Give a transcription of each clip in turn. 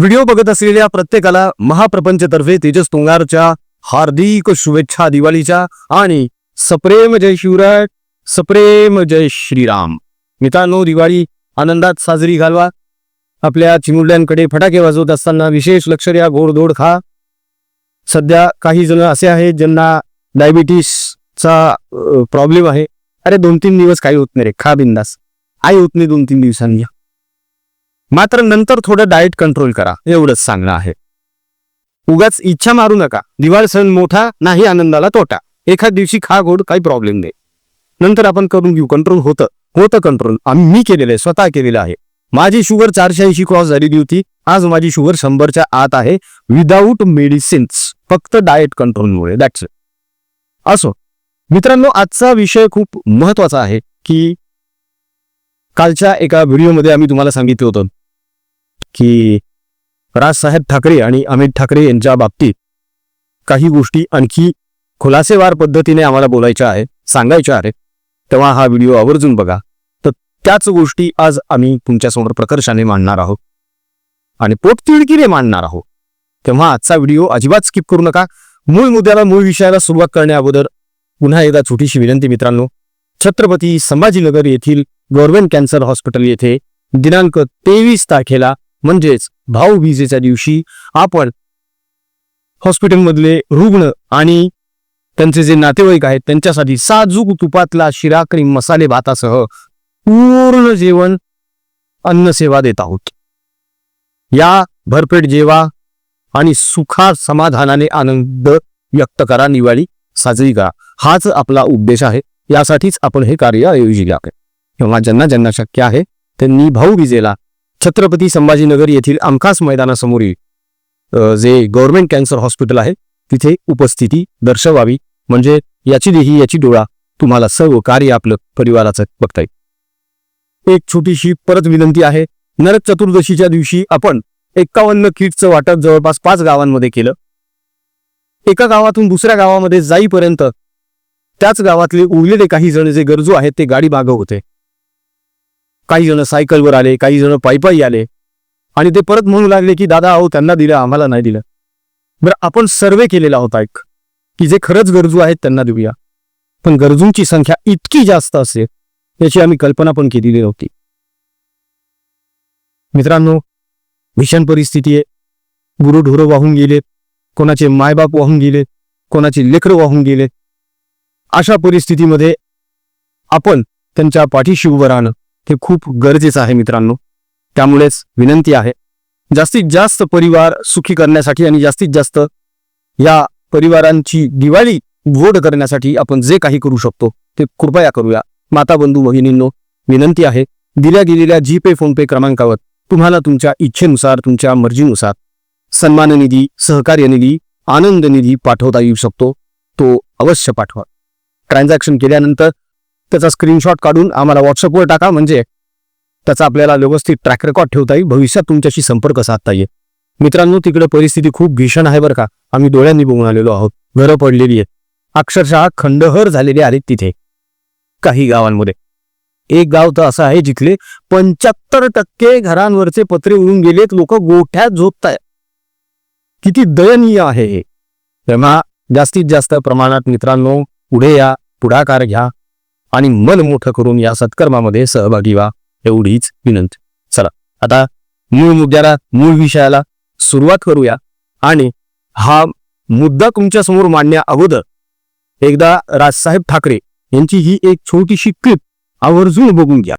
Video बघत असलेल्या प्रत्येकाला महाप्रपंचतर्फे तेजस तुंगारच्या हार्दिक शुभेच्छा दिवाळीच्या आणि सप्रेम जय शिवराय सप्रेम जय श्रीराम. मित्रांनो दिवाळी आनंदात साजरी घालवा. आपल्या चिमुरड्यांकडे फटाके वाजवत असताना विशेष लक्ष द्या गोडधोड खा. सध्या काही जण असे आहेत ज्यांना डायबिटीसचा प्रॉब्लेम आहे. अरे दोन तीन दिवस काही होत नाही रे खा बिंदास. आई होत नाही दोन तीन दिवसांनी. मात्र नंतर थोडं डाएट कंट्रोल करा एवढंच सांगणं आहे. उगाच इच्छा मारू नका. दिवाळ सण मोठा नाही आनंदाला तोटा. एखाद दिवशी खा गोड काही प्रॉब्लेम नाही. नंतर आपण करून घेऊ कंट्रोल होतं. होतं कंट्रोल आम्ही मी केलेलं आहे स्वतः केलेलं आहे. माझी शुगर चारशे ऐंशी क्रॉस झालेली होती. आज माझी शुगर शंभरच्या आत आहे. विदाऊट मेडिसिन्स फक्त डाएट कंट्रोलमुळे दॅट्स असो. मित्रांनो आजचा विषय खूप महत्त्वाचा आहे की कालच्या एका व्हिडिओमध्ये आम्ही तुम्हाला सांगितलं होतं. की राजसाहेब ठाकरे आणि अमित ठाकरे यांच्या बाबतीत काही गोष्टी आणखी खुलासेवार पद्धतीने आम्हाला बोलायच्या आहे सांगायच्या आहेत तेव्हा हा व्हिडिओ आवर्जून बघा. तर त्याच गोष्टी आज आम्ही तुमच्यासमोर प्रकर्षाने मांडणार आहोत. आणि पोटतिडकीने मांडणार आहोत. तेव्हा आजचा व्हिडिओ अजिबात स्किप करू नका. मूळ मुद्द्याला मूळ विषयाला सुरुवात करण्या अगोदर पुन्हा एकदा छोटीशी विनंती मित्रांनो. छत्रपती संभाजीनगर येथील गव्हर्नमेंट कॅन्सर हॉस्पिटल येथे दिनांक तेवीस तारखेला म्हणजेच भाऊबीजेच्या दिवशी आपण हॉस्पिटलमधले रुग्ण आणि त्यांचे जे नातेवाईक आहेत त्यांच्यासाठी साजूक तुपातला शिरा क्रीम मसाले भातासह पूर्ण जेवण अन्नसेवा देत आहोत. या भरपेट जेवा आणि सुखा समाधानाने आनंद व्यक्त करा निवाळी साजरी करा. हाच आपला उद्देश आहे. यासाठीच आपण हे कार्य आयोजित आहे. किंवा ज्यांना ज्यांना शक्य आहे त्यांनी भाऊबीजेला छत्रपती संभाजीनगर येथील आमखास मैदानासमोरील जे गव्हर्नमेंट कॅन्सर हॉस्पिटल आहे तिथे उपस्थिती दर्शवावी. म्हणजे याची देही याची डोळा तुम्हाला सर्व कार्य आपलं परिवाराचं बघता येईल. एक छोटीशी परत विनंती आहे. नरक चतुर्दशीच्या दिवशी आपण एक्कावन्न किटचं वाटप जवळपास पाच गावांमध्ये केलं. एका गावातून दुसऱ्या गावामध्ये जाईपर्यंत त्याच गावातले उरलेले काही जण जे गरजू आहेत ते गाडी मागं होते. काही जण सायकलवर आले काही जण पायी आले. आणि ते परत म्हणू लागले की दादा अहो त्यांना दिलं आम्हाला नाही दिलं. बरं आपण सर्वे केलेला होता एक की जे खरंच गरजू आहेत त्यांना देऊया. पण गरजूंची संख्या इतकी जास्त असेल याची आम्ही कल्पना पण केलेली नव्हती. मित्रांनो भीषण परिस्थिती आहे. गुरुढोरं वाहून गेले कोणाचे मायबाप वाहून गेले कोणाचे लेकरं वाहून गेले. अशा परिस्थितीमध्ये आपण त्यांच्या पाठीशी उभं राहणं हे खूप गरजेचं आहे मित्रांनो. त्यामुळेच विनंती आहे जास्तीत जास्त परिवार सुखी करण्यासाठी आणि जास्तीत जास्त या परिवारांची दिवाळी गोड करण्यासाठी आपण जे काही करू शकतो ते कृपया करूया. माता बंधू भगिनींनो विनंती आहे दिल्या गेलेल्या जी पे क्रमांकावर तुम्हाला तुमच्या इच्छेनुसार तुमच्या मर्जीनुसार सन्मान निधी सहकार्य निधी आनंद निधी पाठवता येऊ शकतो. तो अवश्य पाठवा. ट्रान्झॅक्शन केल्यानंतर त्याचा स्क्रीनशॉट काढून आम्हाला व्हॉट्सअपवर टाका. म्हणजे त्याचा आपल्याला व्यवस्थित ट्रॅक रेकॉर्ड ठेवता येईल. भविष्यात तुमच्याशी संपर्क साधता येईल. मित्रांनो तिकडे परिस्थिती खूप भीषण आहे बरं का. आम्ही डोळ्यांनी बघून आलेलो आहोत. घरं पडलेली आहेत. अक्षरशः खंडहर झालेले आहेत तिथे. काही गावांमध्ये. एक गाव तर असं आहे जिथले पंच्याहत्तर टक्के घरांवरचे पत्रे उडून गेलेत. लोक गोठ्यात झोपताय किती दयनीय आहे हे. तेव्हा जास्तीत जास्त प्रमाणात मित्रांनो पुढे या पुढाकार घ्या. आणि मन मोठं करून या सत्कर्मामध्ये सहभागी व्हा एवढीच विनंती. चला आता मूळ मुद्द्याला मूळ विषयाला सुरुवात करूया. आणि हा मुद्दा तुमच्यासमोर मांडण्या अगोदर एकदा राजसाहेब ठाकरे यांची ही एक छोटीशी क्लिप आवर्जून बघून घ्या.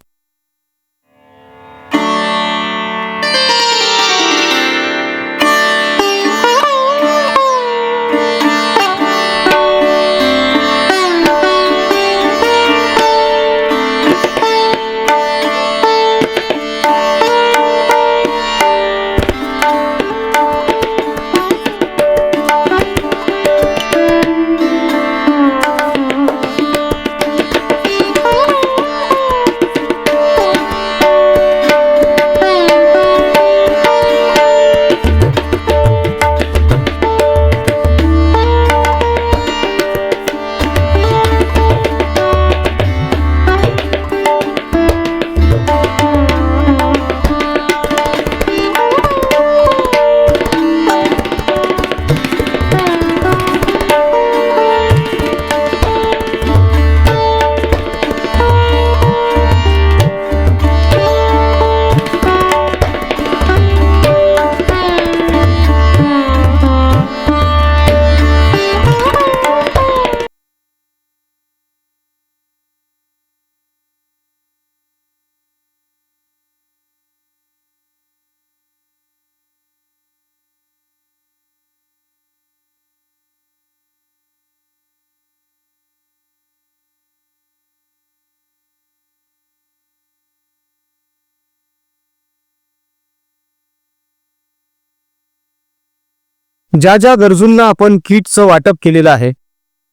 ज्या ज्या गरजूंना आपण किटचं वाटप केलेलं आहे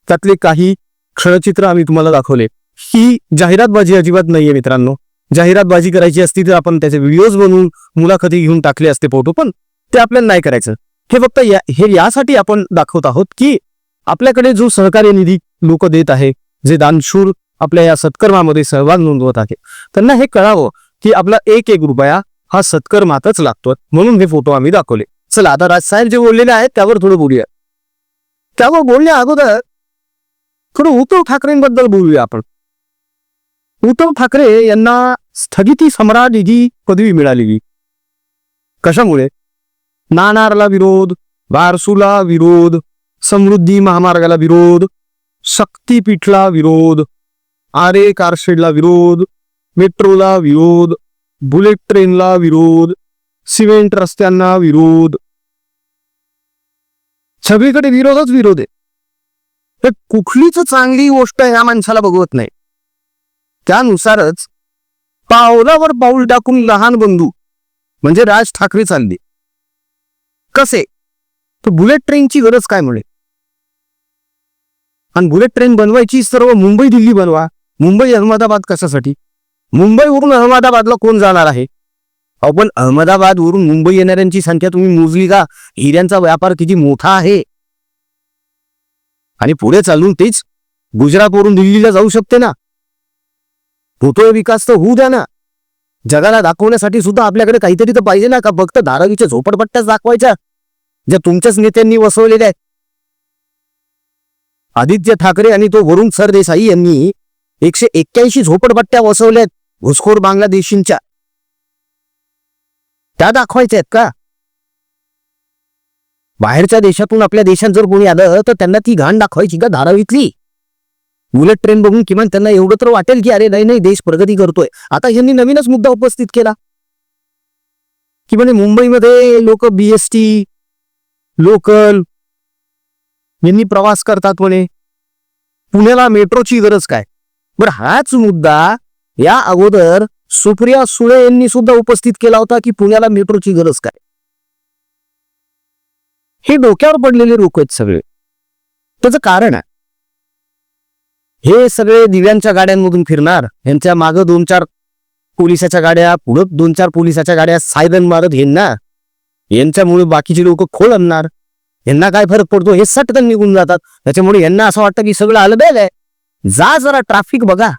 त्यातले काही क्षणचित्र आम्ही तुम्हाला दाखवले. ही जाहिरातबाजी अजिबात नाहीये मित्रांनो. जाहिरातबाजी करायची असती तर आपण त्याचे व्हिडिओज बनवून मुलाखती घेऊन टाकले असते फोटो पण ते आपल्याला नाही करायचं. हे फक्त या हे यासाठी आपण दाखवत आहोत की आपल्याकडे जो सहकार्य निधी लोक देत आहे जे दानशूर आपल्या या सत्कर्मामध्ये सहभाग नोंदवत आहे त्यांना हे कळावं की आपला एक एक रुपया हा सत्कर्मातच लागतो म्हणून हे फोटो आम्ही दाखवले. चला आता राजसाहेब जे बोललेले आहेत त्यावर थोडं बोलूया. त्यावर बोलण्या अगोदर थोडं उद्धव ठाकरेंबद्दल बोलूया आपण. उद्धव ठाकरे यांना स्थगिती सम्राट ही पदवी मिळालेली. कशामुळे? नाणारला विरोध वारसूला विरोध समृद्धी महामार्गाला विरोध शक्तीपीठला विरोध आरे कारशेडला विरोध मेट्रोला विरोध बुलेट ट्रेनला विरोध सिमेंट रस्त्यांना विरोध सगळीकडे विरोधच विरोध आहे. तर कुठलीच चांगली गोष्ट ह्या माणसाला बघवत नाही. त्यानुसारच पावलावर पाऊल टाकून लहान बंधू म्हणजे राज ठाकरे चालले. कसे? तर बुलेट ट्रेनची गरज काय म्हणे आणि बुलेट ट्रेन बनवायची सर्व मुंबई दिल्ली बनवा. मुंबई अहमदाबाद कशासाठी? मुंबईवरून अहमदाबादला कोण जाणार आहे? अहो पण अहमदाबाद वरून मुंबई येणाऱ्यांची संख्या तुम्ही मोजली का? हिऱ्यांचा व्यापार किती मोठा आहे? आणि पुढे चालून तेच गुजरातवरून दिल्लीला जाऊ शकते ना? होतोय विकास तर होऊ द्या ना. जगाला दाखवण्यासाठी सुद्धा आपल्याकडे काहीतरी तर पाहिजे ना का? फक्त धारावीच्या झोपडपट्ट्याच दाखवायच्या ज्या तुमच्याच नेत्यांनी वसवलेल्या आहेत. आदित्य ठाकरे आणि तो वरुण सरदेसाई यांनी एकशे एक्क्याऐंशी झोपडपट्ट्या वसवल्यात घुसखोर बांगलादेशींच्या. त्या दाखवायच्या आहेत का? बाहेरच्या देशातून आपल्या देशात जर कोणी आलं तर त्यांना ती घाण दाखवायची का धारावीतली? बुलेट ट्रेन बघून किमान त्यांना एवढं तर वाटेल की अरे नाही नाही देश प्रगती करतोय. आता यांनी नवीनच मुद्दा उपस्थित केला. की म्हणे मुंबईमध्ये लोक बीएसटी लोकल यांनी प्रवास करतात म्हणे. पुण्याला मेट्रोची गरज काय? बरं हाच मुद्दा या अगोदर सुप्रिया सुळे यांनी सुद्धा उपस्थित केला होता की पुण्याला मेट्रोची गरज काय? हे डोक्यावर पडलेले लोक आहेत सगळे. त्याचं कारण आहे. हे सगळे दिव्यांच्या गाड्यांमधून फिरणार यांच्या मागं दोन चार पोलिसाच्या गाड्या पुढं दोन चार पोलिसाच्या गाड्या सायरन मारत ना यांच्यामुळे बाकीचे लोक खोल आणणार. यांना काय फरक पडतो? हे सटकन निघून जातात. त्याच्यामुळे यांना असं वाटतं की सगळं आलं बेल आहे. जा जरा ट्रॅफिक बघा.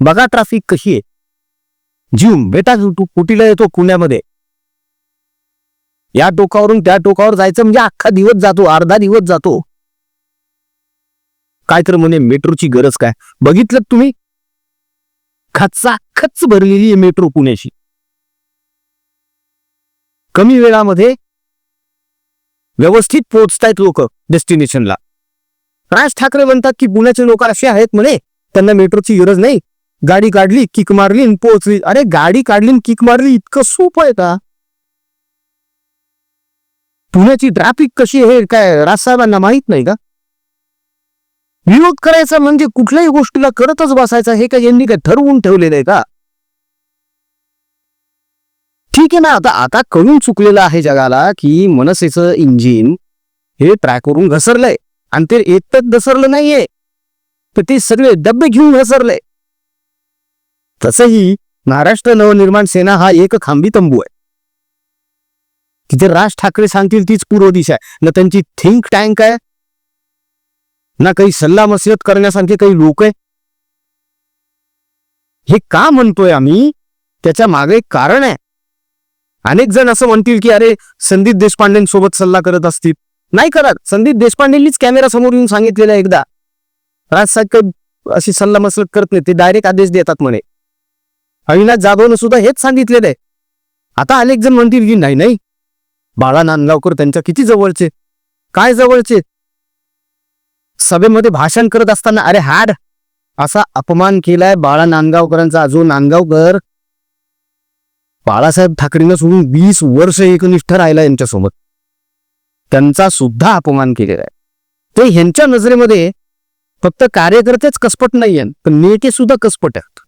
बघा ट्रॅफिक कशी आहे. जीव बेटा तू कुटीला येतो पुण्यामध्ये. या टोकावरून त्या टोकावर जायचं म्हणजे अख्खा दिवस जातो अर्धा दिवस जातो. काय तर म्हणे मेट्रोची गरज काय? बघितलं तुम्ही? खच्चा खच भरलेली आहे मेट्रो पुण्याची. कमी वेळामध्ये व्यवस्थित पोहोचतायत लोक डेस्टिनेशनला. राज ठाकरे म्हणतात की पुण्याचे लोक असे आहेत म्हणे त्यांना मेट्रोची गरज नाही. गाडी काढली किक मारली आणि पोहोचली. अरे गाडी काढली किक मारली इतकं सोपं आहे का? पुण्याची ट्रॅफिक कशी आहे काय राजसाहेबांना माहीत नाही का? विरोध करायचा म्हणजे कुठल्याही गोष्टीला करतच बसायचा हे का यांनी काय ठरवून ठेवलेलं आहे का? ठीक आहे ना आता आता कळून चुकलेलं आहे जगाला की मनसेचं इंजिन हे ट्रॅकवरून घसरलंय. आणि ते एकटच घसरलं नाहीये तर ते सगळे डब्बे घेऊन घसरले तसही महाराष्ट्र नवनिर्माण सेना हा एक खांबी तंबू आहे. तिथे राज ठाकरे सांगतील तीच पूर्व दिशा आहे. ना त्यांची थिंक टँक आहे ना काही सल्ला मसलत करण्यासारखे काही लोक आहे. हे का म्हणतोय आम्ही? त्याच्यामागे एक कारण आहे. अनेक जण असं म्हणतील की अरे संदीप देशपांडेंसोबत सल्ला करत असतील. नाही करत. संदीप देशपांडेंनीच कॅमेरा समोर येऊन सांगितलेलं एकदा. राजसाहेब काही अशी सल्ला मसलत करत नाही ते डायरेक्ट आदेश देतात म्हणे. अविनाश जाधवनं सुद्धा हेच सांगितलेलं आहे. आता अनेक जण म्हणतील की नाही नाही. बाळा नांदगावकर त्यांच्या किती जवळचे? काय जवळचे? सभेमध्ये भाषण करत असताना अरे हाड असा अपमान केलाय बाळा नांदगावकरांचा जो नांदगावकर बाळासाहेब ठाकरेंना सोडून वीस वर्ष एकनिष्ठ राहिला यांच्यासोबत. त्यांचा सुद्धा अपमान केलेला आहे. ते ह्यांच्या नजरेमध्ये फक्त कार्यकर्तेच कसपट नाहीये पण नेते सुद्धा कसपट आहेत.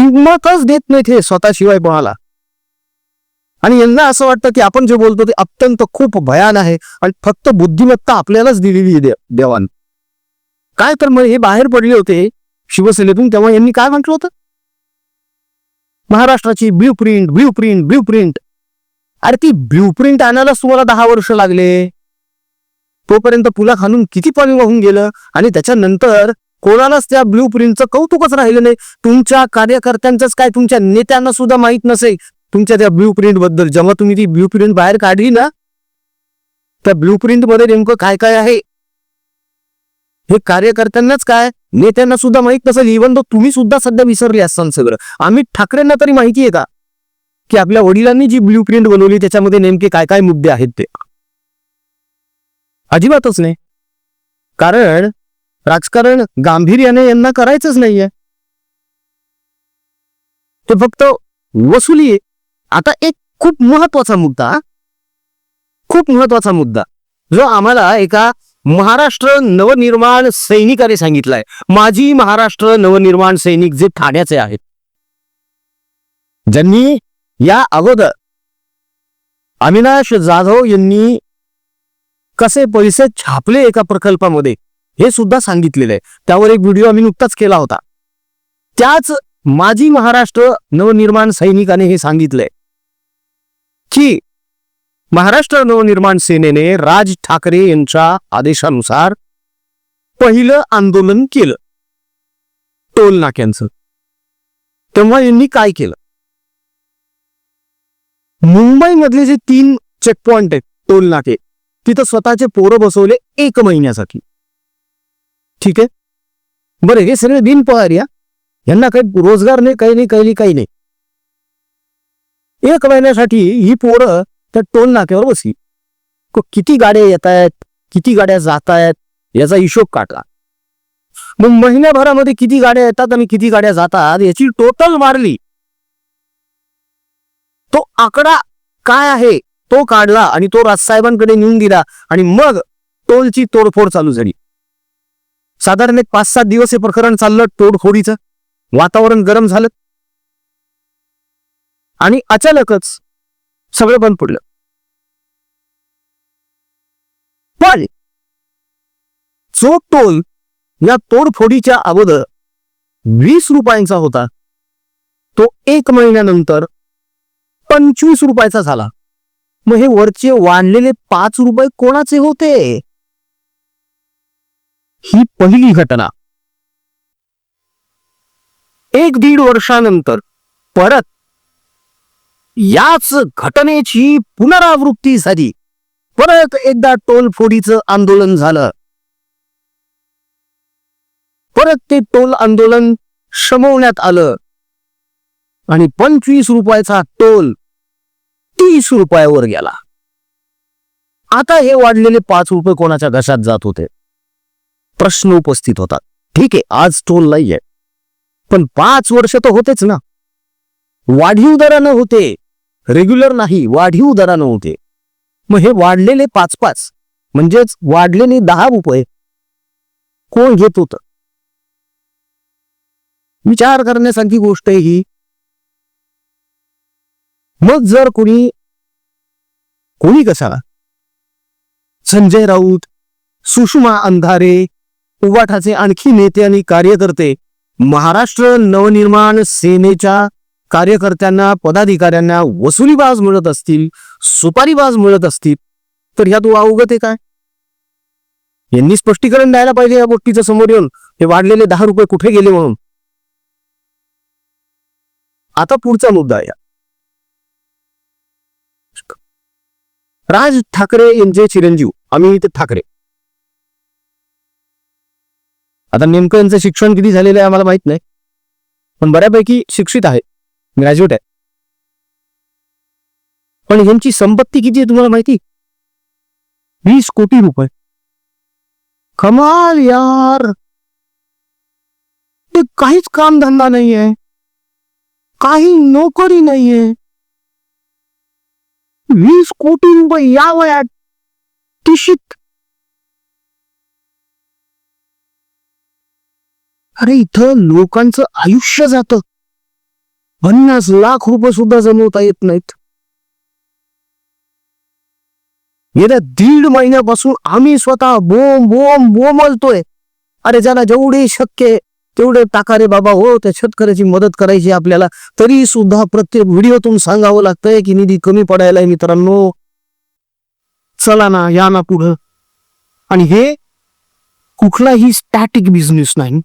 किंमतच देत नाही ते स्वतःशिवाय कोणाला. आणि यांना असं वाटतं की आपण जे बोलतो ते अत्यंत खूप भयान आहे आणि फक्त बुद्धिमत्ता आपल्यालाच दिलेली आहे दे- देवान. काय तर मग हे बाहेर पडले होते शिवसेनेतून तेव्हा यांनी काय म्हटलं होतं? महाराष्ट्राची blueprint blueprint blueprint अरे ती ब्ल्यू प्रिंट आणायलाच तुम्हाला दहा वर्ष लागले. तोपर्यंत पुला खालून किती पाणी वाहून गेलं आणि त्याच्यानंतर कोणालाच त्या ब्ल्यू प्रिंटचं कौतुकच राहिलं नाही. तुमच्या कार्यकर्त्यांचंच काय तुमच्या नेत्यांना सुद्धा माहीत नसेल. तुमच्या त्या ब्ल्यू प्रिंटबद्दल. जेव्हा तुम्ही ती ब्ल्यू प्रिंट बाहेर काढली ना त्या ब्ल्यू प्रिंटमध्ये नेमकं काय काय आहे? हे कार्यकर्त्यांनाच काय? नेत्यांना सुद्धा माहीत नसेल. इव्हन तो तुम्ही सुद्धा सध्या विसरले असाल सगळं. अमित ठाकरेंना तरी माहिती आहे का? की आपल्या वडिलांनी जी ब्ल्यू प्रिंट बनवली त्याच्यामध्ये नेमके काय काय मुद्दे आहेत ते? अजिबातच नाही. कारण राजकारण गांभीर्याने यांना करायचंच नाहीये. ते फक्त वसुली आहे. आता एक खूप महत्त्वाचा मुद्दा खूप महत्त्वाचा मुद्दा जो आम्हाला एका महाराष्ट्र नवनिर्माण सैनिकाने सांगितलाय. माजी महाराष्ट्र नवनिर्माण सैनिक जे ठाण्याचे आहेत. ज्यांनी या अगोदर अविनाश जाधव यांनी कसे पैसे छापले एका प्रकल्पामध्ये हे सुद्धा सांगितलेलं आहे. त्यावर एक व्हिडिओ आम्ही नुकताच केला होता. त्याच माजी महाराष्ट्र नवनिर्माण सैनिकाने हे सांगितलंय. की महाराष्ट्र नवनिर्माण सेनेने राज ठाकरे यांच्या आदेशानुसार पहिलं आंदोलन केलं. टोल नाक्यांचं. तेव्हा यांनी काय केलं? मुंबईमधले जे तीन चेकपॉइंट आहेत टोल नाके तिथं स्वतःचे पोरं बसवले एक महिन्यासाठी. ठीक आहे? बरं हे सगळे बिनपहार या. यांना काही रोजगार नाही काही नाही काही नाही काही नाही. एक महिन्यासाठी ही पोरं त्या टोल नाक्यावर बसली. किती गाड्या येत आहेत किती गाड्या जात आहेत याचा हिशोब काढला. मग महिन्याभरामध्ये किती गाड्या येतात आणि किती गाड्या जातात याची टोटल मारली. तो आकडा काय आहे तो काढला आणि तो राजसाहेबांकडे नेऊन दिला आणि मग टोलची तोडफोड चालू झाली. साधारण एक पाच सात दिवस हे प्रकरण चाललं तोडफोडीचं. वातावरण गरम झालं. आणि अचानकच सगळं बंद पडलं. पण जो टोल या तोडफोडीच्या अगोदर वीस रुपयांचा होता तो एक महिन्यानंतर पंचवीस रुपयाचा झाला. मग हे वरचे वाढलेले पाच रुपये कोणाचे होते? ही पहिली घटना. एक दीड वर्षानंतर परत याच घटनेची पुनरावृत्ती झाली. परत एकदा टोलफोडीचं आंदोलन झालं. परत ते टोल आंदोलन शमवण्यात आलं. आणि पंचवीस रुपयाचा टोल तीस रुपयावर गेला. आता हे वाढलेले पाच रुपये कोणाच्या घशात जात होते? प्रश्न उपस्थित होतात. ठीक आहे आज टोल नाहीये. पण पाच वर्ष तर होतेच ना. वाढीव दरानं होते. रेग्युलर नाही वाढीव दरानं होते. मग हे वाढलेले पाच पाच म्हणजेच वाढलेले दहा रुपये कोण घेत होत? विचार करण्यासारखी गोष्ट आहे ही. मग जर कोणी कोणी कसा? संजय राऊत सुषमा अंधारे उवाठाचे आणखी नेते आणि कार्यकर्ते महाराष्ट्र नवनिर्माण सेनेच्या कार्यकर्त्यांना पदाधिकाऱ्यांना वसुलीबाज मिळत असतील सुपारीबाज मिळत असतील तर ह्यात अवगत आहे काय? यांनी स्पष्टीकरण द्यायला पाहिजे या गोष्टीच्या समोर येऊन. हे वाढलेले दहा रुपये कुठे गेले म्हणून? आता पुढचा मुद्दा आहे राज ठाकरे यांचे चिरंजीव. अमित ठाकरे. आता नेमकं यांचं शिक्षण किती झालेलं आहे आम्हाला माहीत नाही. पण बऱ्यापैकी शिक्षित आहे. ग्रॅज्युएट आहे. पण यांची संपत्ती किती आहे तुम्हाला माहिती? वीस कोटी रुपये. कमाल यार. ते काहीच कामधंदा नाहीये. काही नोकरी नाहीये. वीस कोटी रुपये या वयात. तिशीत. अरे इथं लोकांचं आयुष्य जातं. पन्नास लाख रुपये सुद्धा जमवता येत नाहीत. गेल्या दीड महिन्यापासून आम्ही स्वतः बोम बोम बोमलतोय अरे ज्याला जेवढे शक्य तेवढे टाका रे बाबा. हो त्या शेतकऱ्याची मदत करायची आपल्याला. तरी सुद्धा प्रत्येक व्हिडिओतून सांगावं लागतंय की निधी कमी पडायला मित्रांनो. चला ना या ना पुढं. आणि हे कुठलाही स्टॅटिक बिझनेस नाही.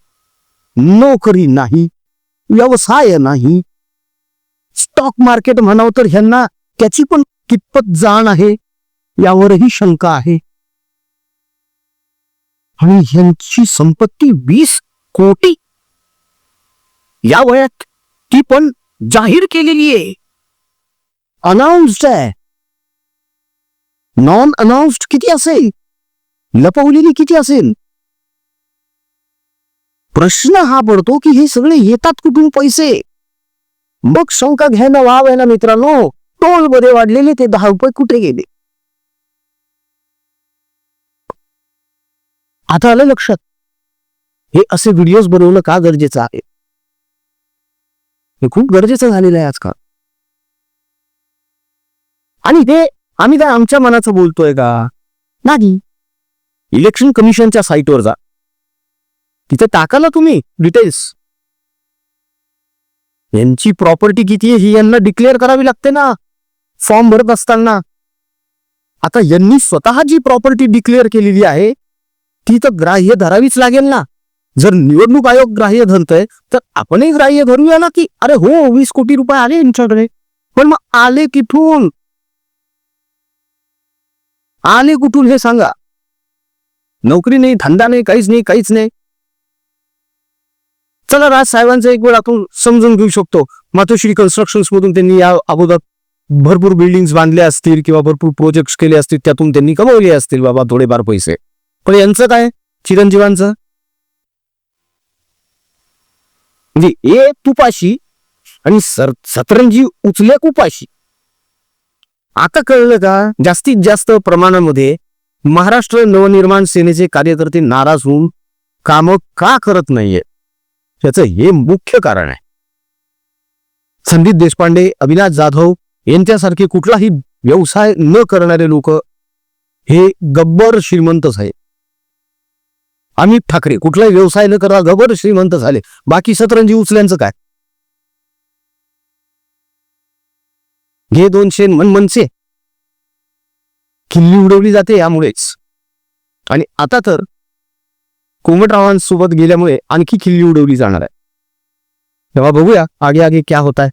नोकरी नाही व्यवसाय नाही. स्टॉक मार्केट म्हणावं तर ह्यांना त्याची पण कितपत जाण आहे यावरही शंका आहे. आणि ह्यांची संपत्ती वीस कोटी? या वयात ती पण जाहीर केलेली आहे. अनाउन्स्ड आहे. नॉन अनाउन्स्ड किती असेल? लपवलेली किती असेल? प्रश्न हा पडतो की हे सगळे येतात कुठून पैसे? मग शंका घ्यायला वाव आहे ना मित्रांनो. टोलमध्ये वाढलेले ते दहा रुपये कुठे गेले? आता आलं लक्षात. हे असे व्हिडिओज बनवणं का गरजेचं आहे? हे खूप गरजेचं झालेलं आहे आजकाल. आणि ते आम्ही काय आमच्या मनाचं बोलतोय का? नाही. इलेक्शन कमिशनच्या साईटवर जा. तिथे टाका ना तुम्ही डिटेल्स यांची प्रॉपर्टी किती आहे ही यांना डिक्लेअर करावी लागते ना. फॉर्म भरत असताना. आता यांनी स्वतः जी प्रॉपर्टी डिक्लेअर केलेली आहे ती तर ग्राह्य धरावीच लागेल ना. जर निवडणूक आयोग ग्राह्य धरतय तर आपणही ग्राह्य धरूया ना की अरे हो वीस कोटी रुपये आले यांच्याकडे. पण मग आले किठून आले कुठून हे सांगा. नोकरी नाही धंदा नाही काहीच नाही काहीच नाही. चला राज साहेबांचा एक वेळ आपण समजून घेऊ शकतो. मातोश्री कन्स्ट्रक्शन मधून त्यांनी या अगोदर भरपूर बिल्डिंग बांधल्या असतील किंवा भरपूर प्रोजेक्ट केले असतील त्यातून त्यांनी कमवले असतील बाबा थोडेफार पैसे. पण यांचं काय? चिरंजीवांचं? म्हणजे ए तुपाशी आणि सर सतरंजी उचल्या कुपाशी. आता कळलं का? जास्तीत जास्त प्रमाणामध्ये महाराष्ट्र नवनिर्माण सेनेचे कार्यकर्ते नाराज होऊन कामं का करत नाहीये त्याचं हे मुख्य कारण आहे. संदीप देशपांडे अविनाश जाधव यांच्यासारखे कुठलाही व्यवसाय न करणारे लोक हे गब्बर श्रीमंतच आहे अमित ठाकरे कुठलाही व्यवसाय न करा गब्बर श्रीमंत झाले. बाकी सतरंजी उचल्यांचं काय? घे दोनशे मनमनचे किल्ली उडवली जाते यामुळेच. आणि आता तर कोमटरावांसोबत गेल्यामुळे आणखी खिल्ली उडवली जाणार आहे. तेव्हा बघूया आगे आगे क्या होत आहे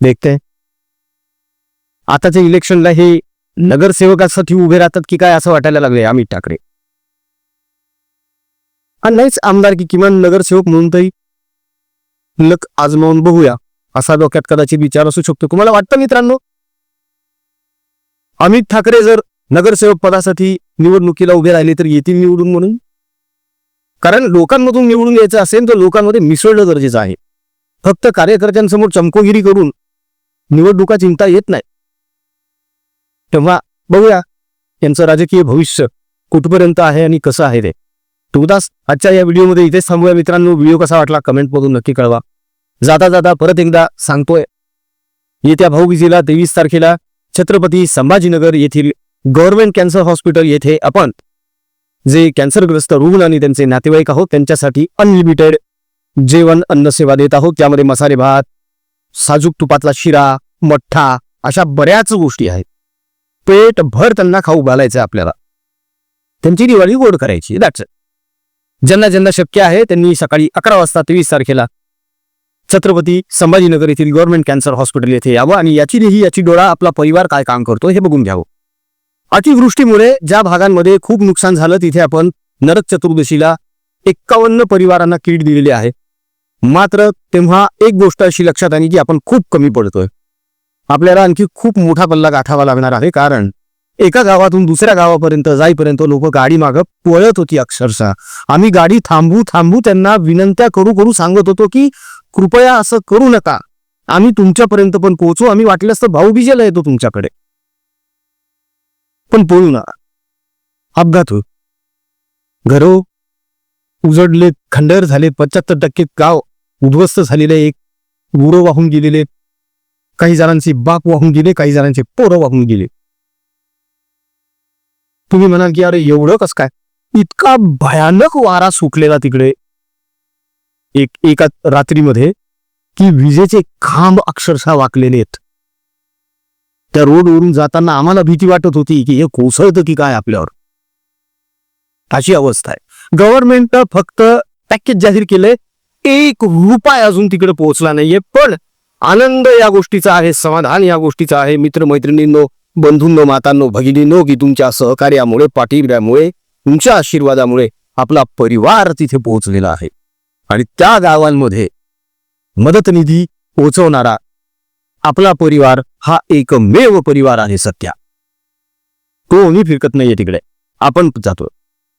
देखते. आताच्या इलेक्शनला हे नगरसेवकासाठी उभे राहतात की काय असं वाटायला लागले अमित ठाकरे. आणि नाहीच आमदार की किमान नगरसेवक म्हणून तरी लक आजमावून बघूया. असा डोक्यात कदाचित विचार असू शकतो. तुम्हाला वाटतं मित्रांनो? अमित ठाकरे जर नगरसेवक पदासाठी निवडणुकीला उभे राहिले तर येतील निवडून म्हणून? कारण लोकांमधून निवडून यायचं असेल तर लोकांमध्ये मिसळणं गरजेचं आहे. फक्त कार्यकर्त्यांसमोर चमकोगिरी करून निवडणुका चिंता येत नाही. तेव्हा बघूया यांचं राजकीय भविष्य कुठपर्यंत आहे आणि कसं आहे ते. तुदास आजच्या या व्हिडिओमध्ये इथेच थांबूया. मित्रांनो व्हिडिओ कसा वाटला कमेंटमधून नक्की कळवा. जाता जाता परत एकदा सांगतोय. येत्या भाऊबीजीला तेवीस तारखेला छत्रपती संभाजीनगर येथील गव्हर्नमेंट कॅन्सर हॉस्पिटल येथे आपण जे कॅन्सरग्रस्त रुग्ण आणि त्यांचे नातेवाईक आहोत त्यांच्यासाठी अनलिमिटेड जेवण अन्न सेवा देत आहोत. त्यामध्ये मसाले भात साजूक तुपातला शिरा मठ्ठा अशा बऱ्याच गोष्टी आहेत. पेट भर त्यांना खाऊ घालायचं आपल्याला. त्यांची दिवाळी गोड करायची दॅट्स ज्यांना ज्यांना शक्य आहे त्यांनी सकाळी अकरा वाजता तेवीस तारखेला छत्रपती संभाजीनगर येथील गव्हर्नमेंट कॅन्सर हॉस्पिटल येथे यावं आणि याची याची डोळा आपला परिवार काय काम करतो हे बघून घ्यावं. अतिवृष्टीमुळे ज्या भागांमध्ये खूप नुकसान झालं तिथे आपण नरक चतुर्दशीला एक्कावन्न परिवारांना किट दिलेली आहे. मात्र तेव्हा एक गोष्ट अशी लक्षात आली की आपण खूप कमी पडतोय. आपल्याला आणखी खूप मोठा पल्ला गाठावा लागणार आहे कारण एका गावातून दुसऱ्या गावापर्यंत जाईपर्यंत लोक गाडी मागं पळत होती अक्षरशः. आम्ही गाडी थांबू थांबू त्यांना विनंत्या करू करू सांगत होतो की कृपया असं करू नका. आम्ही तुमच्यापर्यंत पण पोहोचू. आम्ही वाटल्यास तर भाऊबीजेला येतो तुमच्याकडे. पण पळू नका अपघात हो घरो उजडले खंडर झाले पंच्याहत्तर टक्के गाव उद्ध्वस्त झालेले एक गुरं वाहून गेलेले. काही जणांचे बाप वाहून गेले काही जणांचे पोरं वाहून गेले. तुम्ही म्हणाल की अरे एवढं कस काय? इतका भयानक वारा सुटलेला तिकडे. एक एका रात्रीमध्ये की विजेचे खांब अक्षरशः वाकलेले आहेत. त्या रोडवरून जाताना आम्हाला भीती वाटत होती की हे कोसळतं की काय आपल्यावर. अशी अवस्था आहे. गव्हर्नमेंटनं फक्त पॅकेज जाहीर केलंय. एक रुपया अजून तिकडे पोहोचला नाहीये पण आनंद या गोष्टीचा आहे समाधान या गोष्टीचा आहे. मित्रमैत्रिणींनो बंधूंनो मातांनो भगिनींनो की तुमच्या सहकार्यामुळे पाठिंब्यामुळे तुमच्या आशीर्वादामुळे आपला परिवार तिथे पोहोचलेला आहे. आणि त्या गावांमध्ये मदत निधी पोहोचवणारा आपला परिवार हा एकमेव परिवार आहे सत्या. कोणी फिरकत नाहीये तिकडे. आपण जातो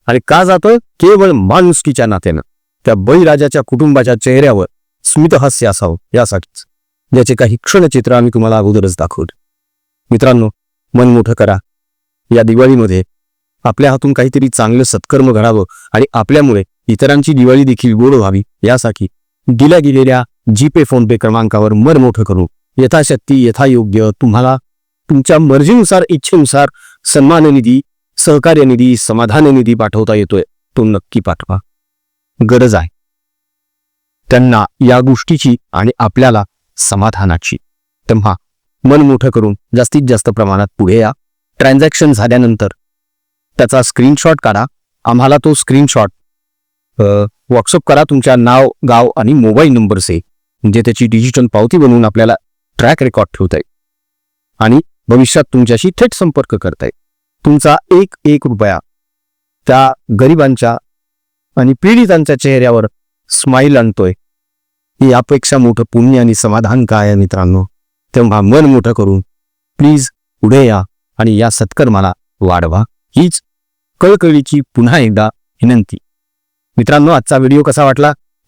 आणि का जातोय? केवळ माणुसकीच्या नात्यानं. त्या बळीराजाच्या कुटुंबाच्या चेहऱ्यावर स्मितहास्य असावं यासाठीच. ज्याचे काही क्षणचित्र आम्ही तुम्हाला अगोदरच दाखवू मित्रांनो मन मोठं करा. या दिवाळीमध्ये आपल्या हातून काहीतरी चांगलं सत्कर्म घडावं आणि आपल्यामुळे इतरांची दिवाळी देखील गोड व्हावी यासाठी दिल्या गेलेल्या जीपे फोनपे क्रमांकावर मन मोठं करू. यथाशक्ती यथायोग्य तुम्हाला तुमच्या मर्जीनुसार इच्छेनुसार सन्मान निधी सहकार्य निधी समाधान निधी पाठवता येतोय. तो नक्की पाठवा. गरज आहे. त्यांना या गोष्टीची आणि आपल्याला समाधानाची. तेव्हा मन मोठं करून जास्तीत जास्त प्रमाणात पुढे या. ट्रान्झॅक्शन झाल्यानंतर त्याचा स्क्रीनशॉट काढा. आम्हाला तो स्क्रीनशॉट व्हॉट्सअप करा. तुमच्या नाव गाव आणि मोबाईल नंबरचे म्हणजे त्याची डिजिटल पावती बनवून आपल्याला ट्रॅक रेकॉर्ड ठेवता येईल. आणि भविष्यात तुमच्याशी थेट संपर्क करता येईल. तुमचा एक एक रुपया त्या गरिबांच्या आणि पीडितांच्या चेहऱ्यावर स्माईल आणतोय. यापेक्षा मोठं पुण्य आणि समाधान काय आहे मित्रांनो? तेव्हा मन मोठं करून प्लीज पुढे या आणि या सत्कर्माला वाढवा. हीच कळकळीची पुन्हा एकदा विनंती. मित्रांनो आजचा व्हिडिओ कसा वाटला?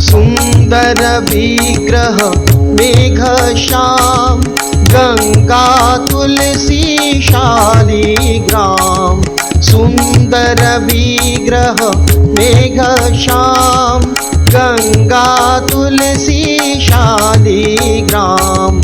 सुन्दर वि मेघ श्याम गङ्गा तुलसीशा ग्राम सुन्दर वि मेघ श्याम गङ्गा तुलसीशा ग्राम